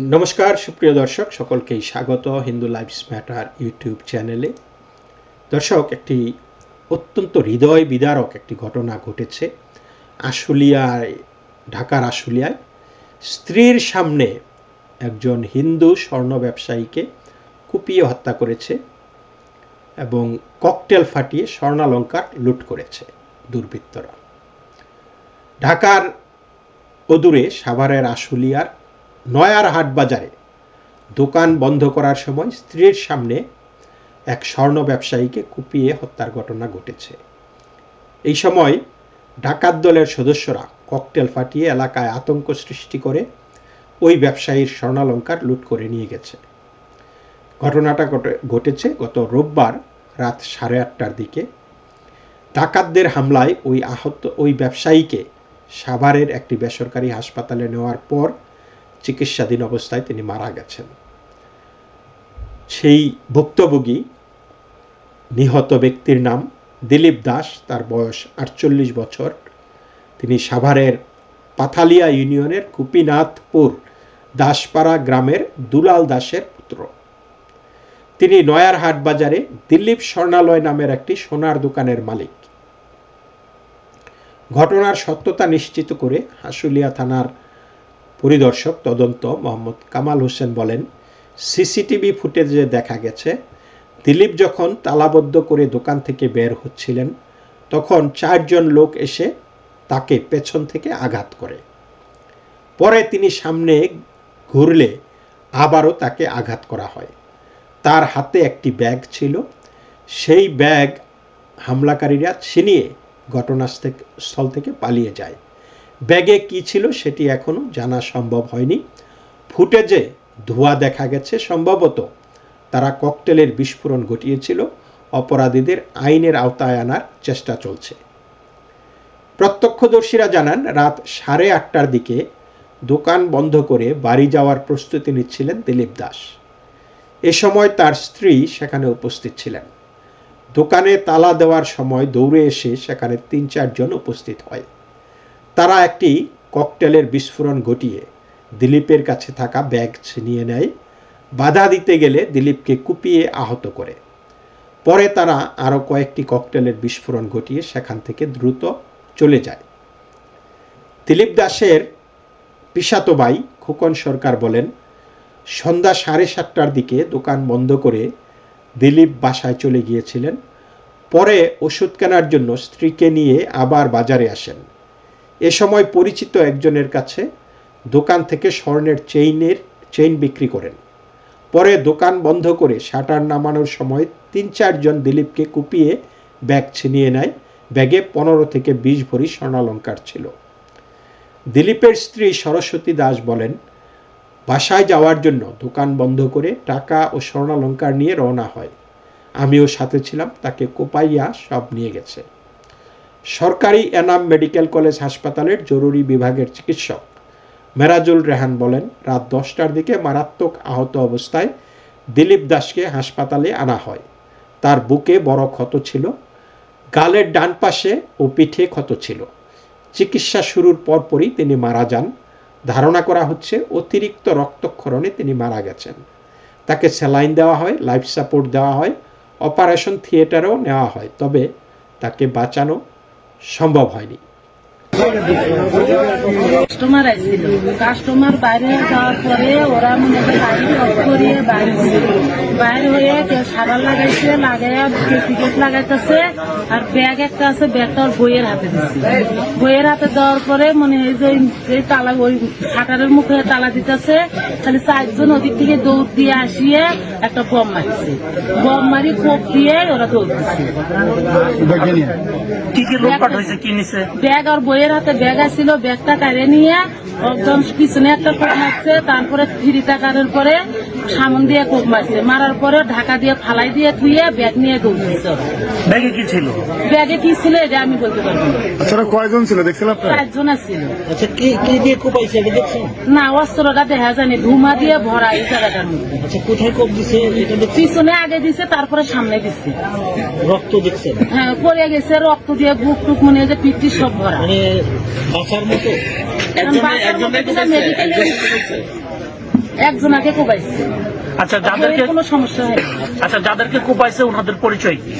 নমস্কার, সুপ্রিয় দর্শক, সকলকেই স্বাগত হিন্দু লাইফস ম্যাটার ইউটিউব চ্যানেলে। দর্শক, একটি অত্যন্ত হৃদয় বিদারক একটি ঘটনা ঘটেছে আশুলিয়ায়, ঢাকার আশুলিয়ায়। স্ত্রীর সামনে একজন হিন্দু স্বর্ণ ব্যবসায়ীকে কুপিয়ে হত্যা করেছে এবং ককটেল ফাটিয়ে স্বর্ণালঙ্কার লুট করেছে দুর্বৃত্তরা। ঢাকার অদূরে সাভারের আশুলিয়ার নয়ার হাট বাজারে দোকান বন্ধ করার সময় স্ত্রীর সামনে এক স্বর্ণ ব্যবসায়ীকে কুপিয়ে হত্যার ঘটনা ঘটেছে। এই সময় ডাকাত দলের সদস্যরা ককটেল ফাটিয়ে এলাকায় আতঙ্ক সৃষ্টি করে ওই ব্যবসায়ীর স্বর্ণালঙ্কার লুট করে নিয়ে গেছে। ঘটনাটা ঘটে- ঘটেছে গত রোববার রাত সাড়ে আটটার দিকে। ডাকাতদের হামলায় ওই আহত, ওই ব্যবসায়ীকে সাভারের একটি বেসরকারি হাসপাতালে নেওয়ার পর চিকিৎসাধীন অবস্থায় তিনি মারা গেছেন। সেই ভুক্তভোগী নিহত ব্যক্তির নাম দিলীপ দাস, তার বয়স আটচল্লিশ বছর। তিনি সাভারের পাথালিয়া ইউনিয়নের কুপিনাথপুর দাসপাড়া গ্রামের দুলাল দাসের পুত্র। তিনি নয়ারহাট বাজারে দিলীপ স্বর্ণালয় নামের একটি সোনার দোকানের মালিক। ঘটনার সত্যতা নিশ্চিত করে হাসুলিয়া থানার পরিদর্শক তদন্ত মোহাম্মদ কামাল হোসেন বলেন, সিসিটিভি ফুটেজে দেখা গেছে, দিলীপ যখন তালাবদ্ধ করে দোকান থেকে বের হচ্ছিলেন, তখন চারজন লোক এসে তাকে পেছন থেকে আঘাত করে। পরে তিনি সামনে ঘুরলে আবারও তাকে আঘাত করা হয়। তার হাতে একটি ব্যাগ ছিল। সেই ব্যাগ হামলাকারীরা ছিনিয়ে ঘটনাস্থল থেকে পালিয়ে যায়। ব্যাগে কি ছিল সেটি এখনও জানা সম্ভব হয়নি। ফুটেজে ধোঁয়া দেখা গেছে সম্ভবত তারা ককটেলের বিস্ফোরণ ঘটিয়েছিল, অপরাধীদের আইনের আওতায় আনার চেষ্টা চলছে। প্রত্যক্ষদর্শীরা জানান, রাত সাড়ে আটটার দিকে দোকান বন্ধ করে বাড়ি যাওয়ার প্রস্তুতি নিচ্ছিলেন দিলীপ দাস। এ সময় তার স্ত্রী সেখানে উপস্থিত ছিলেন। দোকানে তালা দেওয়ার সময় দৌড়ে এসে সেখানে তিন চারজন উপস্থিত হয়। তারা একটি ককটেলের বিস্ফোরণ ঘটিয়ে দিলীপের কাছে থাকা ব্যাগ ছিনিয়ে নেয়। বাধা দিতে গেলে দিলীপকে কুপিয়ে আহত করে। পরে তারা আরও কয়েকটি ককটেলের বিস্ফোরণ ঘটিয়ে সেখান থেকে দ্রুত চলে যায়। দিলীপ দাসের পিসাতো ভাই খোকন সরকার বলেন, সন্ধ্যা সাড়ে সাতটার দিকে দোকান বন্ধ করে দিলীপ বাসায় চলে গিয়েছিলেন। পরে ওষুধ কেনার জন্য স্ত্রীকে নিয়ে আবার বাজারে আসেন। এ সময় পরিচিত একজনের কাছে দোকান থেকে স্বর্ণের চেইনের চেইন বিক্রি করেন। পরে দোকান বন্ধ করে শাটার নামানোর সময় তিন চারজন দিলীপকে কুপিয়ে ব্যাগ ছিনিয়ে নেয়। ব্যাগে পনেরো থেকে বিশ ভরি স্বর্ণালঙ্কার ছিল। দিলীপের স্ত্রী সরস্বতী দাস বলেন, বাসায় যাওয়ার জন্য দোকান বন্ধ করে টাকা ও স্বর্ণালঙ্কার নিয়ে রওনা হয়। আমিও সাথে ছিলাম, তাকে কোপাইয়া সব নিয়ে গেছে। সরকারি এনাম মেডিকেল কলেজ হাসপাতালের জরুরি বিভাগের চিকিৎসক। মেরাজুল রেহান বলেন, রাত দশটার দিকে মারাত্মক আহত অবস্থায় দিলীপ দাসকে হাসপাতালে আনা হয়। তার বুকে বড় ক্ষত ছিল, গালের ডান পাশে ও পিঠে ক্ষত ছিল। চিকিৎসা শুরুর পরপরই তিনি মারা যান। ধারণা করা হচ্ছে, অতিরিক্ত রক্তক্ষরণে তিনি মারা গেছেন। তাকে স্যালাইন দেওয়া হয়, লাইফ সাপোর্ট দেওয়া হয়, অপারেশন থিয়েটারেও নেওয়া হয়। তবে তাকে বাঁচানো সম্ভব হয়নি। কাস্টমার আসছিল। কাস্টমার বাইরে যাওয়ার পরে ওরা মনে হয় গাড়ি অফ করিয়ে বাইরে বাইরে হয়ে কেউ সারা লাগাইছে লাগাইয়া সিগারেট লাগাইতেছে আর ব্যাগ একটা আছে ব্যাগটা ওর বইয়ের হাতে দিচ্ছে বইয়ের হাতে দেওয়ার পরে মনে হয় যে এই তালা ওই শাটারের মুখে তালা দিতেছে খালি চারজন ওদিক থেকে দৌড় দিয়ে আসিয়ে একটা বম মারছে। বম মারি কোপ দিয়ে ওরা দৌড় দিচ্ছে কি কি লুটপাট হয়েছে কি নিছে? ব্যাগ আর বইয়ের হাতে ব্যাগ আসছিল ব্যাগটা কারে নিয়ে একদম পিছনে একটা কোপ মারছে তারপরে ফিরি টাকার পরে সামন দিয়ে কোপ মারছে। মারার পরে ঢাকা দিয়ে ফালাই দিয়ে ধুয়ে ব্যাগ নিয়ে দৌড়ছে। ব্যাগে কি ছিল? ব্যাগে কি ছিল এটা আমি বলতে পারব না। আচ্ছা কয়জন ছিল দেখছিলাম চারজন ছিল। আচ্ছা কি কি দিয়ে কোপাইছে এটা দেখছেন? না অস্ত্রটা দেখা যায়নি ধুমা দিয়ে ভরা এই জায়গাটার মধ্যে। আচ্ছা কোথায় কোপ দিছে এটা পিছনে আগে দিছে তারপরে সামনে দিছে। রক্ত দেখছেন? হ্যাঁ পড়ে গেছে রক্ত দিয়ে বুক টুক মনে হয় যে পিঠটি সব ভরা। মানে বাঁচার মতো? একজনাকে কোবাইছে। আচ্ছা যাদেরকে কোনো সমস্যা হয়নি আচ্ছা যাদেরকে কোপাইছে ওনাদের পরিচয় কি?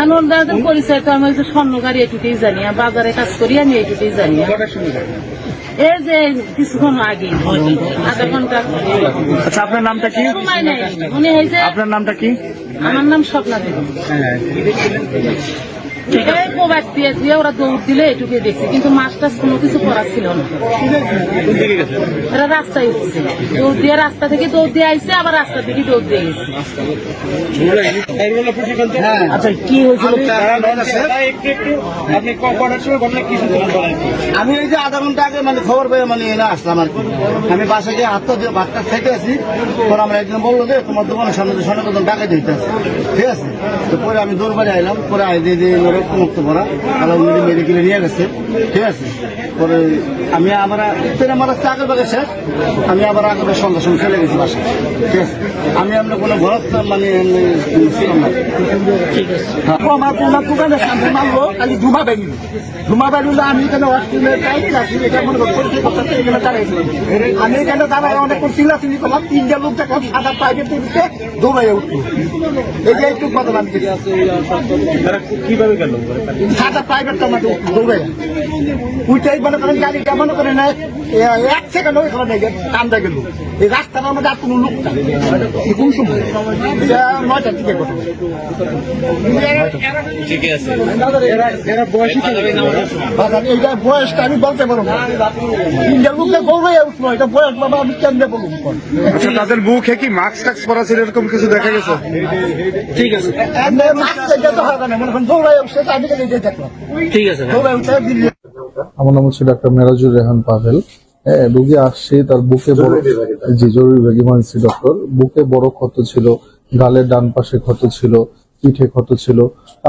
আর ওনাদের পরিচয় তো আমি ওই স্বর্ণ গাড়ি এটুকুই জানি। আর বাজারে কাজ করি আমি এইটুকুই জানি। এই যে কিছুক্ষণ আগে আধা ঘণ্টা। আচ্ছা আপনার নামটা কি? উনি আপনার নামটা কি? আমার নাম স্বপ্না দেবী। এই দিয়ে দিয়ে ওরা দৌড় দিলে এটুকুই দেখছি কিন্তু কোনো কিছু করা ছিল না। এরা রাস্তায় উঠছে। দৌড় দিয়ে রাস্তা থেকে দৌড় দিয়ে আইছে আবার রাস্তা থেকে দৌড় দিয়ে গেছে। আচ্ছা কি হয়েছিল? আমি এই যে আধা ঘণ্টা আগে মানে খবর পেয়ে মানে এনে আসলাম আর কি। আমি বাসে গিয়ে হাত দিয়ে বাচ্চা থেকে আছি পরে আমার একজন বলল যে তোমার দোকানের সামনে সনাতন টাকা দিতে আছে। ঠিক আছে? তো পরে আমি দৌড়বাড়ি আইলাম। পরে আই দিয়ে মুক্ত করা। তাহলে উনি মেডিকেলে নিয়ে গেছে। ঠিক আছে? পরে আমি আবার ট্রেন আমার আগের বাগে শেষ। আমি আবার আগের সঙ্গে সঙ্গে চলে গেছি বাসা ঠিক আছে? আমি আপনার কোনো ভরসা মানে ছিলাম না। আমার তোমার সামনে মারলো খালি ধুমা বেরিয়ে ধুমা আমি এখানে হসপিটালে মনে আমি এখানে দাঁড়ায় অনেক চিল্লাচিল্লি করলাম তিনটা লোক দেখলাম সাদা প্রাইভেট দৌড়াই উঠল। এই যে একটু কথা কীভাবে সাদা মনে করেন গাড়িটা মনে করেন এক সেকেন্ড ওইখানে নেই কান্দা গেল। এই রাস্তার মধ্যে আর কোনো লোক নাই। কোন সময়? এটা নয়টার দিকে ঘটনা। বাবা, এইটা বয়সটা আমি বলতে পারব না। গৌরবে উঠল এটা বয়স বাবা আমি কেন্দ্রে বলুন আচ্ছা তাদের মুখে কি মাস্ক টাক্স পরা ছিল এরকম কিছু দেখা গেছে? ঠিক আছে। মাস্ক যেতে হবে না মনে করেন দৌড়াই আমি দেখলাম ঠিক আছে আমার নাম হচ্ছে ডাক্তার মেরাজুর রেহান পাভেল। হ্যাঁ রুগী আসছে তার বুকে বড় জি জরুরি বিভাগ ইমার্জেন্সি ডক্টর বুকে বড় ক্ষত ছিল গালের ডান পাশে ক্ষত ছিল পিঠে ক্ষত ছিল।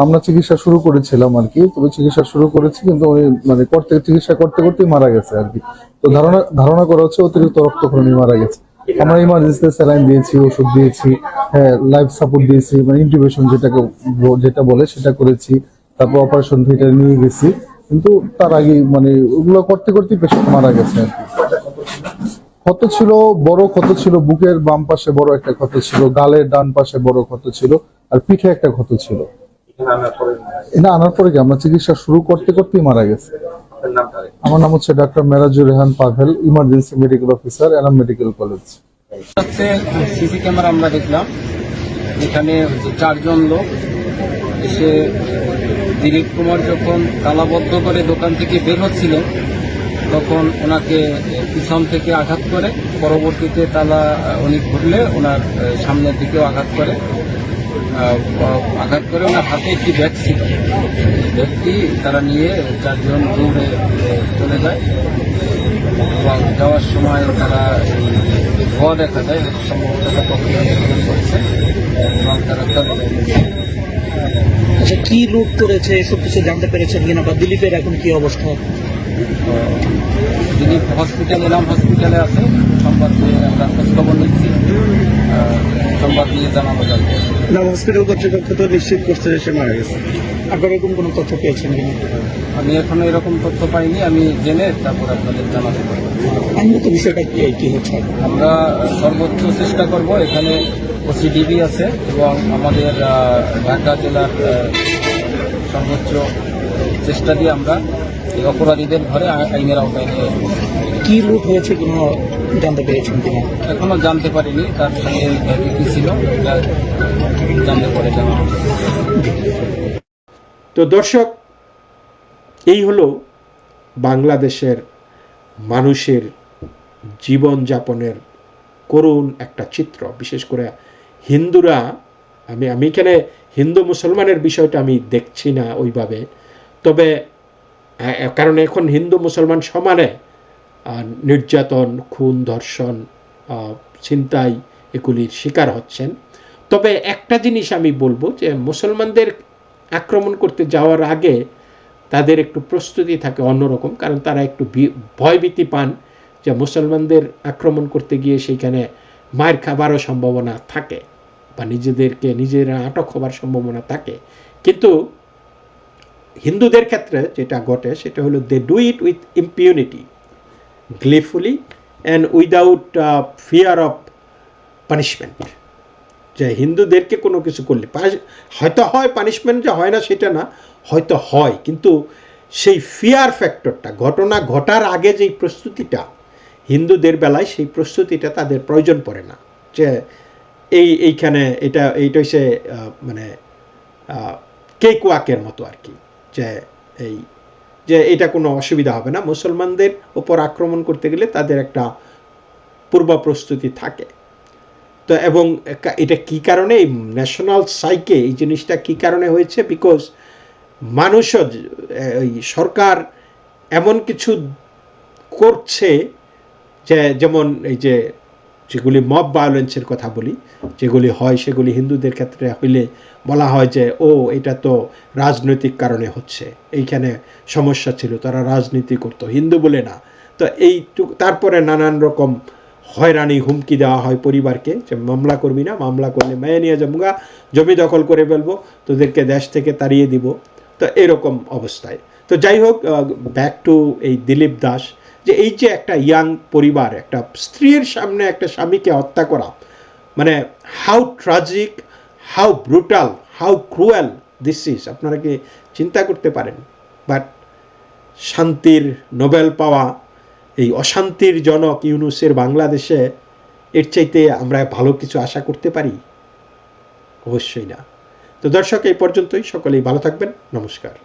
আমরা চিকিৎসা শুরু করেছিলাম আর কি তবে চিকিৎসা শুরু করেছি কিন্তু উনি মানে করতে চিকিৎসা করতে করতেই মারা গেছে আর কি। তো ধারণা ধারণা করা হচ্ছে অতিরিক্ত রক্তক্ষরণে মারা গেছে। আমরা ইমার্জেন্সিতে স্যালাইন দিয়েছি ওষুধ দিয়েছি হ্যাঁ লাইফ সাপোর্ট দিয়েছি মানে ইন্টিউবেশন যেটাকে যেটা বলে সেটা করেছি। তারপর অপারেশন থিয়েটারে নিয়ে গেছি। কিন্তু তার আগে মানে ওগুলো করতে করতে পেশেন্ট মারা গেছে। ক্ষত ছিল বড় ক্ষত ছিল বুকের বাম পাশে বড় একটা ক্ষত ছিল গালের ডান পাশে বড় ক্ষত ছিল আর পিঠে একটা ক্ষত ছিল। এটা আনার পরে কি আমরা চিকিৎসা শুরু করতে করতেই মারা গেছে। আমার নাম হচ্ছে doctor Merajur Rehan Pavel emergency medical officer Enam medical college হচ্ছে সিসি ক্যামেরা আমরা দেখলাম। এখানে চারজন লোক এসে দিলীপ কুমার যখন তালাবদ্ধ করে দোকান থেকে বের হচ্ছিলেন তখন ওনাকে পিছন থেকে আঘাত করে। পরবর্তীতে তালা উনি ঘুরলে ওনার সামনের দিকেও আঘাত করে। আঘাত করে ওনার হাতে একটি ব্যাগ ছিল। ব্যাগটি তারা নিয়ে চারজন দৌড়ে চলে যায়। এবং যাওয়ার সময় তারা ধোয়া দেখা যায় সম্ভবত করছে। এবং তার- আচ্ছা কি রূপ করেছে এসব কিছু জানতে পেরেছেন কিনা বা দিলীপের এখন কি অবস্থা? তিনি হসপিটাল এলাম হসপিটালে আছে। সংবাদ পেয়ে আমরা খোঁজ খবর নিচ্ছি সংবাদ নিয়ে জানানো যাবে না হসপিটাল কর্তৃপক্ষ তো নিশ্চিত করছে যে সে মারা গেছে। আপনার এরকম কোনো তথ্য পেয়েছেন কিনা? আমি এখনও এরকম তথ্য পাইনি। আমি জেনে তারপর আপনাদের জানাতে পারব। আমি তো বিষয়টা কি কি হচ্ছে? আমরা সর্বোচ্চ চেষ্টা করব এখানে ওসিডিবি আছে এবং আমাদের ঢাকা জেলার সর্বোচ্চ চেষ্টা দিয়ে আমরা এই অপরাধীদের ঘরে আইনের আওতায় নিয়ে। কি রূপ হয়েছে কোনো জানতে পেরেছেন কিনা এখনও জানতে পারিনি তার সঙ্গে কি কি ছিল জানতে পারে জানা তো দর্শক এই হলো বাংলাদেশের মানুষের জীবনযাপনের করুণ একটা চিত্র বিশেষ করে হিন্দুরা, আমি আমি এখানে হিন্দু মুসলমানের বিষয়টা আমি দেখছি না ওইভাবে। তবে কারণ এখন হিন্দু মুসলমান সমানে নির্যাতন, খুন, ধর্ষণ ছিনতাই এগুলির শিকার হচ্ছেন। তবে একটা জিনিস আমি বলব যে, মুসলমানদের আক্রমণ করতে যাওয়ার আগে তাদের একটু প্রস্তুতি থাকে অন্যরকম, কারণ তারা একটু ভয়ভীতি পান যে, মুসলমানদের আক্রমণ করতে গিয়ে সেইখানে মায়ের খাবারও সম্ভাবনা থাকে। বা নিজেদেরকে নিজেরা আটক হবার সম্ভাবনা থাকে। কিন্তু হিন্দুদের ক্ষেত্রে যেটা ঘটে, সেটা হলো they do it with impunity gleefully and without fear of punishment যে হিন্দুদেরকে কোনো কিছু করলে হয়তো হয় পানিশমেন্ট যে হয় না সেটা না, হয়তো হয়, কিন্তু সেই ফিয়ার ফ্যাক্টরটা ঘটনা ঘটার আগে যেই প্রস্তুতিটা, হিন্দুদের বেলায় সেই প্রস্তুতিটা তাদের প্রয়োজন পড়ে না। যে এই, এইখানে এটা, এইটা হচ্ছে মানে কেক ওয়াকের মতো আর কি যে এই, যে এটা কোনো অসুবিধা হবে না। মুসলমানদের ওপর আক্রমণ করতে গেলে তাদের একটা পূর্ব প্রস্তুতি থাকে। তো এবং এটা কি কারণে, এই ন্যাশনাল সাইকে এই জিনিসটা কি কারণে হয়েছে? বিকজ মানুষও এই সরকার এমন কিছু করছে যে, যেমন এই যে যেগুলি মব ভায়োলেন্সের কথা বলি, যেগুলি হয় সেগুলি হিন্দুদের ক্ষেত্রে হইলে বলা হয় যে, ও, এটা তো রাজনৈতিক কারণে হচ্ছে, এইখানে সমস্যা ছিল, তারা রাজনীতি করতো, হিন্দু বলে না। তো এই তারপরে নানান রকম হয়রানি, হুমকি দেওয়া হয় পরিবারকে, যে মামলা করবি না, মামলা করলে মেয়ে নিয়ে যাব জমি দখল করে ফেলব, তোদেরকে দেশ থেকে তাড়িয়ে দিব। তো এরকম অবস্থায়। তো যাই হোক ব্যাক টু এই দিলীপ দাস যে এই যে একটা ইয়াং পরিবার, একটা স্ত্রীর সামনে একটা স্বামীকে হত্যা করা মানে how tragic how brutal how cruel this is আপনারা কি চিন্তা করতে পারেন? বাট শান্তির নোবেল পাওয়া, এই অশান্তির জনক ইউনুসের বাংলাদেশে এর চাইতে আমরা ভালো কিছু আশা করতে পারি? অবশ্যই না। তো দর্শক, এই পর্যন্তই। সকলেই ভালো থাকবেন। নমস্কার।